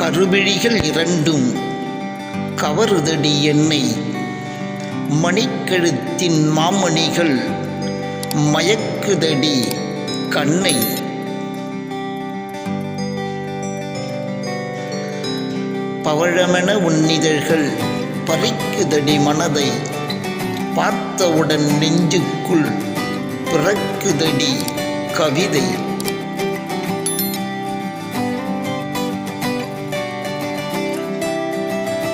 கருவிழிகள் இரண்டும் கவருதடி என்னை. மணிக்கழுத்தின் மாமணிகள் மயக்குதடி கண்ணை. பவழமென உன்னிதழ்கள் பறிக்குதடி மனதை. பார்த்தவுடன் நெஞ்சுக்குள் பிறக்குதடி கவிதை.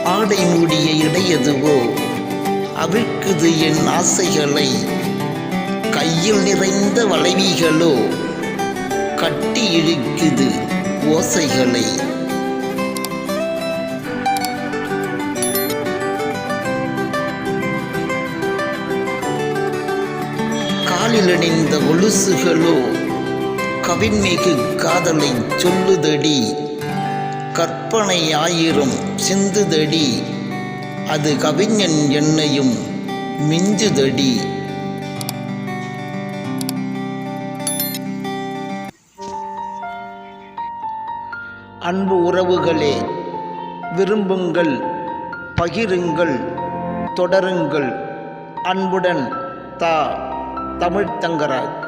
ஆடை மூடிய இடையதுவோ அவிழ்க்குது என் ஆசைகளை. கையில் நிறைந்த வளைவிகளோ? கட்டி இழுக்குது ஓசைகளை. காலில் அணிந்த ஒலுசுகளோ கவின்மிகு காதலை சொல்லுதடி. கற்பனை ஆயிரம் சிந்துதடி அது கவிஞன் என்னையும் மிஞ்சுதடி. அன்பு உறவுகளே விரும்புங்கள் பகிருங்கள் தொடருங்கள். அன்புடன் தா தமிழ்த்தங்கராஜ்